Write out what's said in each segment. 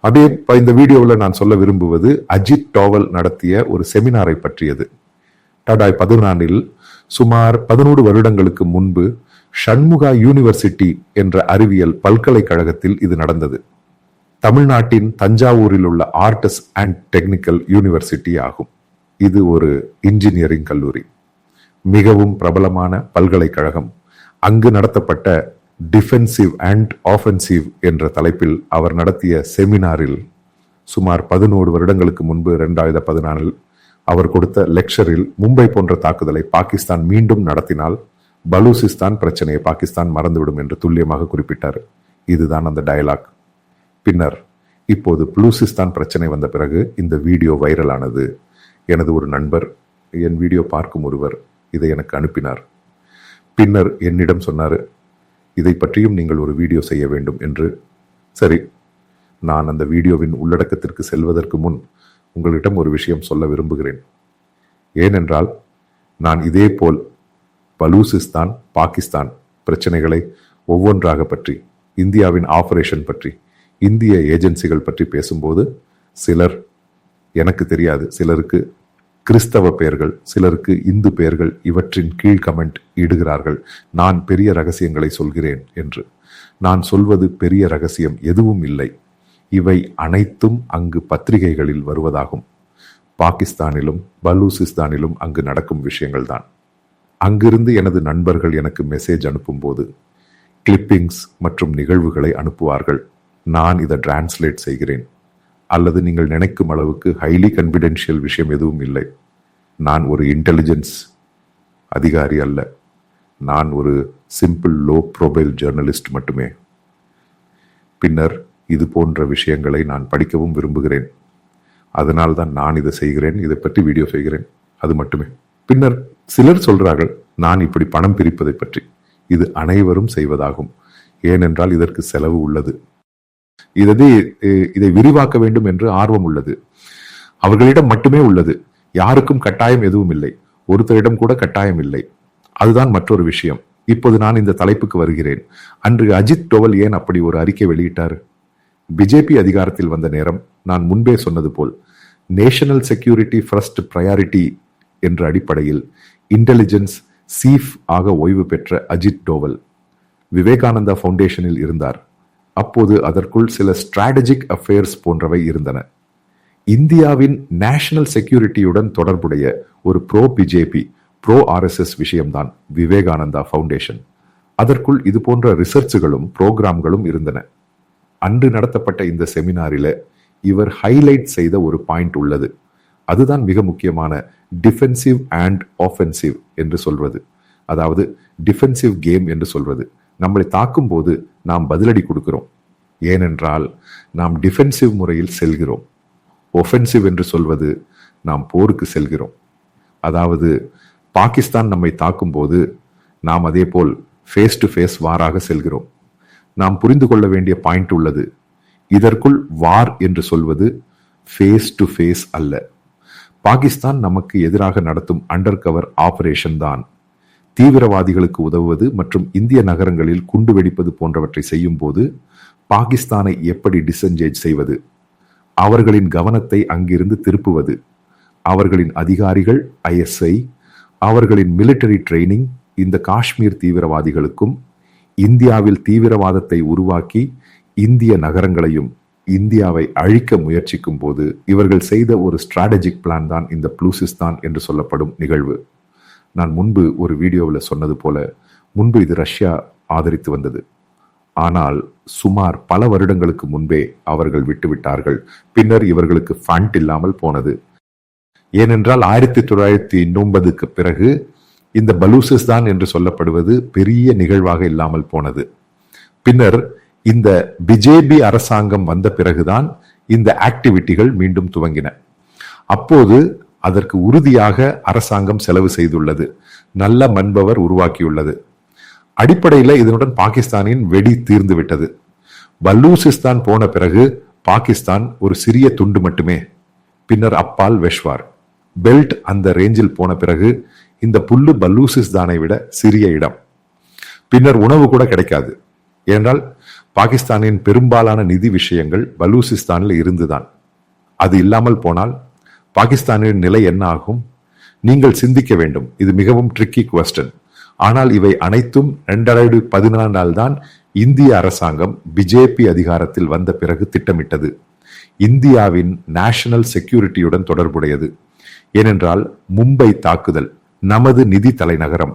அதே ப- இந்த வீடியோவில் நான் சொல்ல விரும்புவது அஜித் டோவல் நடத்திய ஒரு செமினாரை பற்றியது. டாடாய் பதினான்கில் சுமார் பதினோரு வருடங்களுக்கு முன்பு ஷண்முகா யூனிவர்சிட்டி என்ற அறிவியல் பல்கலைக்கழகத்தில் இது நடந்தது. தமிழ்நாட்டின் தஞ்சாவூரில் உள்ள ஆர்ட்ஸ் அண்ட் டெக்னிக்கல் யூனிவர்சிட்டி ஆகும். இது ஒரு இன்ஜினியரிங் கல்லூரி. மிகவும் பிரபலமான பல்கலைக்கழகம். அங்கு நடத்தப்பட்ட டிஃபென்சிவ் அண்ட் ஆஃபென்சிவ் என்ற தலைப்பில் அவர் நடத்திய செமினாரில் சுமார் பதினோரு வருடங்களுக்கு முன்பு இரண்டாயிரத்தி பதினாலில் அவர் கொடுத்த லெக்சரில் மும்பை போன்ற தாக்குதலை பாகிஸ்தான் மீண்டும் நடத்தினால் பலூசிஸ்தான் பிரச்சனையை பாகிஸ்தான் மறந்துவிடும் என்று துல்லியமாக குறிப்பிட்டார். இதுதான் அந்த டயலாக் பின்னர் இப்போது புளூசிஸ்தான் பிரச்சனை வந்த பிறகு இந்த வீடியோ வைரலானது எனது ஒரு நண்பர் என் வீடியோ பார்க்கும் ஒருவர் இதை எனக்கு அனுப்பினார். பின்னர் என்னிடம் சொன்னார் இதை பற்றியும் நீங்கள் ஒரு வீடியோ செய்ய வேண்டும் என்று. சரி நான் அந்த வீடியோவின் உள்ளடக்கத்திற்கு செல்வதற்கு முன் உங்களிடம் ஒரு விஷயம் சொல்ல விரும்புகிறேன். ஏனென்றால் நான் இதேபோல் பலூசிஸ்தான் பாகிஸ்தான் பிரச்சனைகளை ஒவ்வொன்றாக பற்றி இந்தியாவின் ஆபரேஷன் பற்றி இந்திய ஏஜென்சிகள் பற்றி பேசும்போது சிலர் எனக்கு தெரியாது சிலருக்கு கிறிஸ்தவ பெயர்கள் சிலருக்கு இந்து பெயர்கள் இவற்றின் கீழ் கமெண்ட் இடுகிறார்கள். நான் பெரிய ரகசியங்களை சொல்கிறேன் என்று. நான் சொல்வது பெரிய ரகசியம் எதுவும் இல்லை. இவை அனைத்தும் அங்கு பத்திரிகைகளில் வருவதாகும். பாகிஸ்தானிலும் பலூசிஸ்தானிலும் அங்கு நடக்கும் விஷயங்கள்தான். அங்கிருந்து எனது நண்பர்கள் எனக்கு மெசேஜ் அனுப்பும்போது கிளிப்பிங்ஸ் மற்றும் நிகழ்வுகளை அனுப்புவார்கள். நான் இதை டிரான்ஸ்லேட் செய்கிறேன். அல்லது நீங்கள் நினைக்கும் அளவுக்கு ஹைலி கன்ஃபிடென்ஷியல் விஷயம் எதுவும் இல்லை. நான் ஒரு இன்டெலிஜென்ஸ் அதிகாரி அல்ல. நான் ஒரு சிம்பிள் லோ ப்ரொபைல் ஜேர்னலிஸ்ட் மட்டுமே. பின்னர் இது போன்ற விஷயங்களை நான் படிக்கவும் விரும்புகிறேன். அதனால் தான் நான் இதை செய்கிறேன் இதை பற்றி வீடியோ செய்கிறேன். அது மட்டுமே. பின்னர் சிலர் சொல்கிறார்கள் நான் இப்படி பணம் பிரிப்பதை பற்றி. இது அனைவரும் செய்வதாகும். ஏனென்றால் இதற்கு செலவு உள்ளது. இதை இதை விரிவாக்க வேண்டும் என்று ஆர்வம் உள்ளது. அவர்களிடம் மட்டுமே உள்ளது. யாருக்கும் கட்டாயம் எதுவும் இல்லை. ஒருத்தரிடம் கூட கட்டாயம் இல்லை. அதுதான் மற்றொரு விஷயம். இப்போது நான் இந்த தலைப்புக்கு வருகிறேன். அன்று அஜித் டோவல் ஏன் அப்படி ஒரு அறிக்கை வெளியிட்டார்? பிஜேபி அதிகாரத்தில் வந்த நேரம் நான் முன்பே சொன்னது போல் நேஷனல் செக்யூரிட்டி ஃபர்ஸ்ட் ப்ரையாரிட்டி என்ற அடிப்படையில் இன்டெலிஜென்ஸ் சீஃப் ஆக ஓய்வு பெற்ற அஜித் டோவல் விவேகானந்தா ஃபவுண்டேஷனில் இருந்தார். அப்போது அதற்குள் சில ஸ்ட்ராட்டஜிக் அஃபேர்ஸ் போன்றவை இருந்தன. இந்தியாவின் நேஷனல் செக்யூரிட்டியுடன் தொடர்புடைய ஒரு ப்ரோ பிஜேபி ப்ரோ ஆர்எஸ்எஸ் விஷயம்தான் விவேகானந்தா ஃபவுண்டேஷன் அதற்குள் இது போன்ற ரிசர்ச்சுகளும் புரோகிராம்களும் இருந்தன. அன்று நடத்தப்பட்ட இந்த செமினாரில இவர் ஹைலைட் செய்த ஒரு பாயிண்ட் உள்ளது. அதுதான் மிக முக்கியமான டிஃபென்சிவ் அண்ட் ஆஃபென்சிவ் என்று சொல்வது. அதாவது டிஃபென்சிவ் கேம் என்று சொல்வது. நம்மளை தாக்கும் போது நாம் பதிலடி கொடுக்கிறோம். ஏனென்றால் நாம் டிஃபென்சிவ் முறையில் செல்கிறோம். ஒஃபென்சிவ் என்று சொல்வது நாம் போருக்கு செல்கிறோம். அதாவது பாகிஸ்தான் நம்மை தாக்கும்போது நாம் அதே போல் ஃபேஸ் டு ஃபேஸ் வாராக செல்கிறோம். நாம் புரிந்து கொள்ள வேண்டிய பாயிண்ட் உள்ளது. இதற்குள் வார் என்று சொல்வது ஃபேஸ் டு ஃபேஸ் அல்ல. பாகிஸ்தான் நமக்கு எதிராக நடத்தும் அண்டர் கவர் ஆபரேஷன் தான். தீவிரவாதிகளுக்கு உதவுவது மற்றும் இந்திய நகரங்களில் குண்டு வெடிப்பது போன்றவற்றை செய்யும்போது பாகிஸ்தானை எப்படி டிசென்ஜேஜ் செய்வது? அவர்களின் கவனத்தை அங்கிருந்து திருப்புவது. அவர்களின் அதிகாரிகள் ஐஎஸ்ஐ அவர்களின் மிலிட்டரி ட்ரைனிங் இந்த காஷ்மீர் தீவிரவாதிகளுக்கும் இந்தியாவில் தீவிரவாதத்தை உருவாக்கி இந்திய நகரங்களையும் இந்தியாவை அழிக்க முயற்சிக்கும் போது இவர்கள் செய்த ஒரு ஸ்ட்ராட்டஜிக் பிளான் தான் இந்த ப்ளூசிஸ்தான் என்று சொல்லப்படும் நிகழ்வு. நான் முன்பு ஒரு வீடியோவில் சொன்னது போல முன்பு இது ரஷ்யா ஆதரித்து வந்தது. ஆனால் சுமார் பல வருடங்களுக்கு முன்பே அவர்கள் விட்டுவிட்டார்கள். பின்னர் இவர்களுக்கு ஃபண்ட் இல்லாமல் போனது. ஏனென்றால் ஆயிரத்தி தொள்ளாயிரத்தி எண்பதுக்கு பிறகு இந்த பலூசஸ் தான் என்று சொல்லப்படுவது பெரிய நிகழ்வாக இல்லாமல் போனது. பின்னர் இந்த பிஜேபி அரசாங்கம் வந்த பிறகுதான் இந்த ஆக்டிவிட்டிகள் மீண்டும் துவங்கின. அப்போது அதற்கு உறுதியாக அரசாங்கம் செலவு செய்துள்ளது. நல்ல மண்பவர் உருவாக்கியுள்ளது. அடிப்படையில் இதனுடன் பாகிஸ்தானின் வெடி தீர்ந்து விட்டது. பல்லூசிஸ்தான் போன பிறகு பாகிஸ்தான் ஒரு சிறிய துண்டு மட்டுமே. பின்னர் அப்பால் வெஷ்வார். பெல்ட் அந்த ரேஞ்சில் போன பிறகு இந்த புல்லு பல்லூசிஸ்தானை விட சிறிய இடம். பின்னர் உணவு கூட கிடைக்காது. ஏனால் பாகிஸ்தானின் பெரும்பாலான நிதி விஷயங்கள் பலூசிஸ்தானில் இருந்துதான். அது இல்லாமல் போனால் பாகிஸ்தானின் நிலை என்ன ஆகும்? நீங்கள் சிந்திக்க வேண்டும். இது மிகவும் ட்ரிக்கி கொஸ்டன் ஆனால் இவை அனைத்தும் ரெண்டாயிரத்தி பதினாலால் தான் இந்திய அரசாங்கம் பிஜேபி அதிகாரத்தில் வந்த பிறகு திட்டமிட்டது. இந்தியாவின் நேஷனல் செக்யூரிட்டியுடன் தொடர்புடையது. ஏனென்றால் மும்பை தாக்குதல் நமது நிதி தலைநகரம்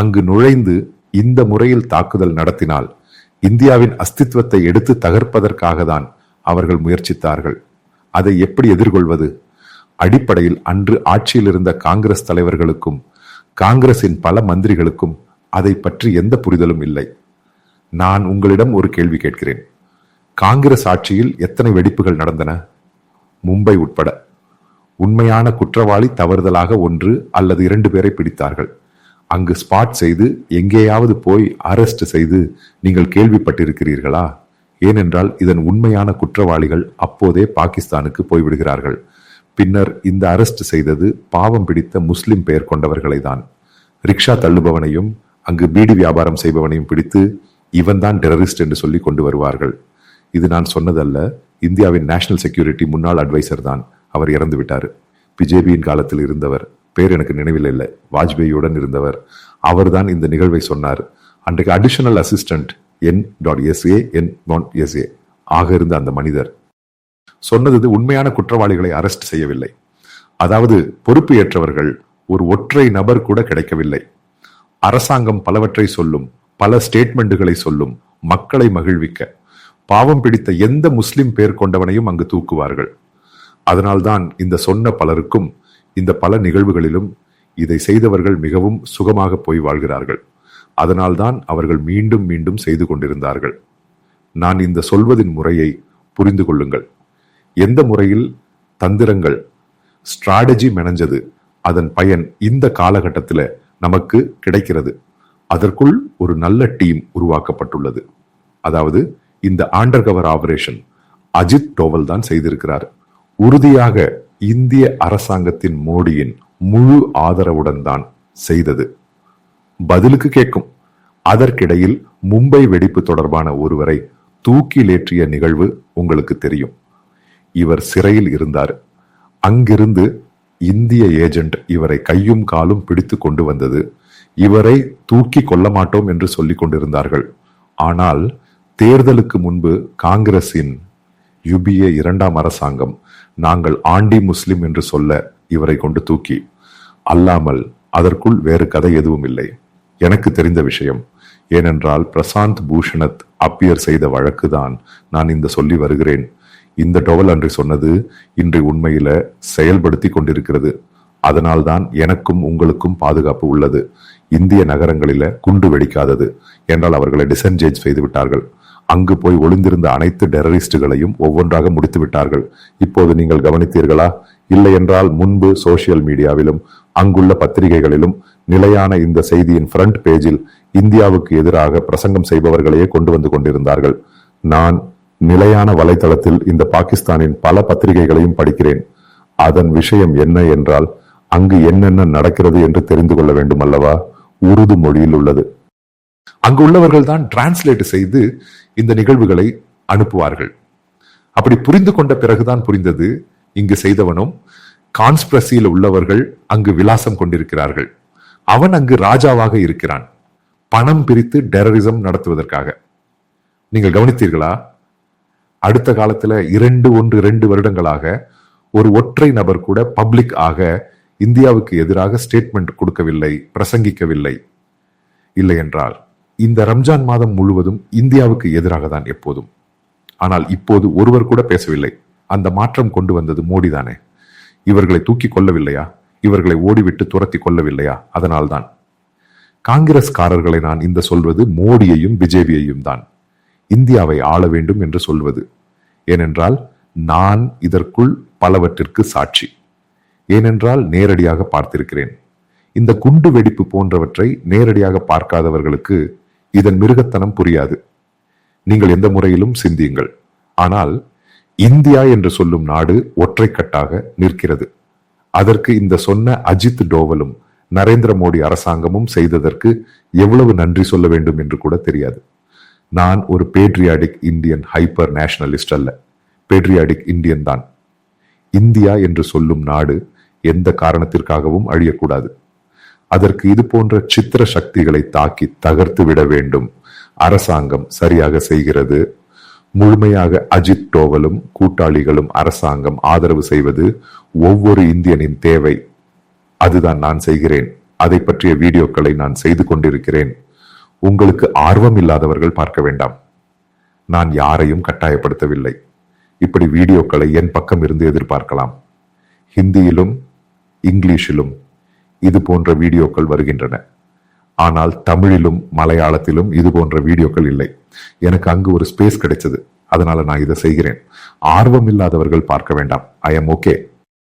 அங்கு நுழைந்து இந்த முறையில் தாக்குதல் நடத்தினால் இந்தியாவின் அஸ்தித்வத்தை எடுத்து தகர்ப்பதற்காக தான் அவர்கள் முயற்சித்தார்கள். அதை எப்படி எதிர்கொள்வது? அடிப்படையில் அன்று ஆட்சியில் இருந்த காங்கிரஸ் தலைவர்களுக்கும் காங்கிரசின் பல மந்திரிகளுக்கும் அதை பற்றி எந்த புரிதலும் இல்லை. நான் உங்களிடம் ஒரு கேள்வி கேட்கிறேன். காங்கிரஸ் ஆட்சியில் எத்தனை வெடிப்புகள் நடந்தன? மும்பை உட்பட. உண்மையான குற்றவாளி தவறுதலாக ஒன்று அல்லது இரண்டு பேரை பிடித்தார்கள். அங்கு ஸ்பாட் செய்து எங்கேயாவது போய் அரெஸ்ட் செய்து நீங்கள் கேள்விப்பட்டிருக்கிறீர்களா? ஏனென்றால் இதன் உண்மையான குற்றவாளிகள் அப்போதே பாகிஸ்தானுக்கு போய்விடுகிறார்கள். பின்னர் இந்த அரெஸ்ட் செய்தது பாவம் பிடித்த முஸ்லிம் பெயர் கொண்டவர்களை தான் ரிக்ஷா தள்ளுபவனையும் அங்கு பீடி வியாபாரம் செய்பவனையும் பிடித்து இவன்தான் டெரரிஸ்ட் என்று சொல்லி கொண்டு வருவார்கள். இது நான் சொன்னதல்ல இந்தியாவின் நேஷனல் செக்யூரிட்டி முன்னாள் அட்வைசர் தான். அவர் இறந்து விட்டார். பிஜேபியின் காலத்தில் இருந்தவர். பேர் எனக்கு நினைவில் இல்லை. வாஜ்பேயியுடன் இருந்தவர். அவர்தான் இந்த நிகழ்வை சொன்னார். அன்றைக்கு additional assistant N dot SA N dot SA ஆக இருந்த அந்த மனிதர். சொன்னது உண்மையான குற்றவாளிகளை அரெஸ்ட் செய்யவில்லை. அதாவது பொறுப்பு ஏற்றவர்கள் ஒரு ஒற்றை நபர் கூட கிடைக்கவில்லை. அரசாங்கம் பலவற்றை சொல்லும் பல ஸ்டேட்மெண்ட்டுகளை சொல்லும் மக்களை மகிழ்விக்க பாவம் பிடித்த எந்த முஸ்லிம் பேர் கொண்டவனையும் அங்கு தூக்குவார்கள். அதனால்தான் இந்த சொன்ன பலருக்கும் இந்த பல நிகழ்வுகளிலும் இதை செய்தவர்கள் மிகவும் சுகமாக போய் வாழ்கிறார்கள். அதனால்தான் அவர்கள் மீண்டும் மீண்டும் செய்து கொண்டிருந்தார்கள். நான் இந்த சொல்வதின் முறையை புரிந்து கொள்ளுங்கள். எந்த முறையில் தந்திரங்கள் ஸ்ட்ராட்டஜி மெனஞ்சது அதன் பயன் இந்த காலகட்டத்தில் நமக்கு கிடைக்கிறது. அதற்குள் ஒரு நல்ல டீம் உருவாக்கப்பட்டுள்ளது. அதாவது இந்த ஆண்டர் கவர் ஆபரேஷன் அஜித் டோவல் தான் செய்திருக்கிறார். உறுதியாக இந்திய அரசாங்கத்தின் மோடியின் முழு ஆதரவுடன் தான் செய்தது. பதிலுக்கு கேட்கும். அதற்கிடையில் மும்பை வெடிப்பு தொடர்பான ஒருவரை தூக்கிலேற்றிய நிகழ்வு உங்களுக்கு தெரியும். இவர் சிறையில் இருந்தார். அங்கிருந்து இந்திய ஏஜென்ட் இவரை கையும் காலும் பிடித்து கொண்டு வந்தது. இவரை தூக்கி கொள்ள மாட்டோம் என்று சொல்லிக் கொண்டிருந்தார்கள். ஆனால் தேர்தலுக்கு முன்பு காங்கிரசின் யுபிஏ இரண்டாம் அரசாங்கம் நாங்கள் ஆண்டி முஸ்லிம் என்று சொல்ல இவரை கொண்டு தூக்கி. அல்லாமல் அதற்குள் வேறு கதை எதுவும் இல்லை. எனக்கு தெரிந்த விஷயம் ஏனென்றால் பிரசாந்த் பூஷணத் அப்பியர் செய்த வழக்குதான் நான் இந்த சொல்லி வருகிறேன். இந்த டவல் அன்று சொன்னது இன்று உண்மையில செயல்படுத்தி கொண்டிருக்கிறது. அதனால்தான் எனக்கும் உங்களுக்கும் பாதுகாப்பு உள்ளது. இந்திய நகரங்களில குண்டு வெடிக்காதது என்றால் அவர்களை டிசன்ஜேஜ் செய்து விட்டார்கள். அங்கு போய் ஒளிந்திருந்த அனைத்து டெரரிஸ்டுகளையும் ஒவ்வொன்றாக முடித்து விட்டார்கள். இப்போது நீங்கள் கவனித்தீர்களா? இல்லை என்றால் முன்பு சோசியல் மீடியாவிலும் அங்குள்ள பத்திரிகைகளிலும் நிலையான இந்த செய்தியின் ஃப்ரண்ட் பேஜில் இந்தியாவுக்கு எதிராக பிரசங்கம் செய்பவர்களையே கொண்டு வந்து கொண்டிருந்தார்கள். நான் நிலையான வலைதளத்தில் இந்த பாகிஸ்தானின் பல பத்திரிகைகளையும் படிக்கிறேன். அதன் விஷயம் என்ன என்றால் அங்கு என்னென்ன நடக்கிறது என்று தெரிந்து கொள்ள வேண்டும் அல்லவா? உருது மொழியில் உள்ளது. அங்கு உள்ளவர்கள் தான் டிரான்ஸ்லேட் செய்து இந்த நிகழ்வுகளை அனுப்புவார்கள். அப்படி புரிந்து கொண்ட பிறகுதான் புரிந்தது இங்கு செய்தவனும் கான்ஸ்பிரசியில் உள்ளவர்கள் அங்கு விலாசம் கொண்டிருக்கிறார்கள். அவன் அங்கு ராஜாவாக இருக்கிறான். பணம் பிரித்து டெரரிசம் நடத்துவதற்காக. நீங்கள் கவனித்தீர்களா? அடுத்த காலத்தில் இரண்டு ஒன்று இரண்டு வருடங்களாக ஒரு ஒற்றை நபர் கூட பப்ளிக் ஆக இந்தியாவுக்கு எதிராக ஸ்டேட்மெண்ட் கொடுக்கவில்லை பிரசங்கிக்கவில்லை. இல்லை என்றால் இந்த ரம்ஜான் மாதம் முழுவதும் இந்தியாவுக்கு எதிராக தான் எப்போதும். ஆனால் இப்போது ஒருவர் கூட பேசவில்லை. அந்த மாற்றம் கொண்டு வந்தது மோடி தானே. இவர்களை தூக்கி கொள்ளவில்லையா இவர்களை ஓடிவிட்டு துரத்தி கொள்ளவில்லையா அதனால்தான் காங்கிரஸ்காரர்களை நான் இந்த சொல்வது மோடியையும் பிஜேபியையும் தான். இந்தியாவை ஆள வேண்டும் என்று சொல்வது. ஏனென்றால் நான் இதற்குள் பலவற்றிற்கு சாட்சி. ஏனென்றால் நேரடியாக பார்த்திருக்கிறேன். இந்த குண்டு வெடிப்பு போன்றவற்றை நேரடியாக பார்க்காதவர்களுக்கு இதன் மிருகத்தனம் புரியாது. நீங்கள் எந்த முறையிலும் சிந்தியுங்கள். ஆனால் இந்தியா என்று சொல்லும் நாடு ஒற்றைக்கட்டாக நிற்கிறது. அதற்கு இந்த சொன்ன அஜித் டோவலும் நரேந்திர மோடி அரசாங்கமும் செய்ததற்கு எவ்வளவு நன்றி சொல்ல வேண்டும் என்று கூட தெரியாது. நான் ஒரு பேட்ரியாடிக் இந்தியன் ஹைப்பர் நேஷனலிஸ்ட் அல்ல. பேட்ரியாடிக் இந்தியன் தான். இந்தியா என்று சொல்லும் நாடு எந்த காரணத்திற்காகவும் அழியக்கூடாது. அதற்கு இது போன்ற சித்திர சக்திகளை தாக்கி தகர்த்து விட வேண்டும். அரசாங்கம் சரியாக செய்கிறது. முழுமையாக அஜித் டோவலும் கூட்டாளிகளும் அரசாங்கம் ஆதரவு செய்வது ஒவ்வொரு இந்தியனின் தேவை. அதுதான் நான் செய்கிறேன். அதை பற்றிய வீடியோக்களை நான் செய்து கொண்டிருக்கிறேன். உங்களுக்கு ஆர்வம் இல்லாதவர்கள் பார்க்க வேண்டாம். நான் யாரையும் கட்டாயப்படுத்தவில்லை. இப்படி வீடியோக்களை என் பக்கம் இருந்து எதிர்பார்க்கலாம். ஹிந்தியிலும் இங்கிலீஷிலும் இது போன்ற வீடியோக்கள் வருகின்றன. ஆனால் தமிழிலும் மலையாளத்திலும் இது போன்ற வீடியோக்கள் இல்லை. எனக்கு அங்கு ஒரு ஸ்பேஸ் கிடைச்சது. அதனால நான் இதை செய்கிறேன். ஆர்வம் இல்லாதவர்கள் பார்க்க வேண்டாம். I am okay.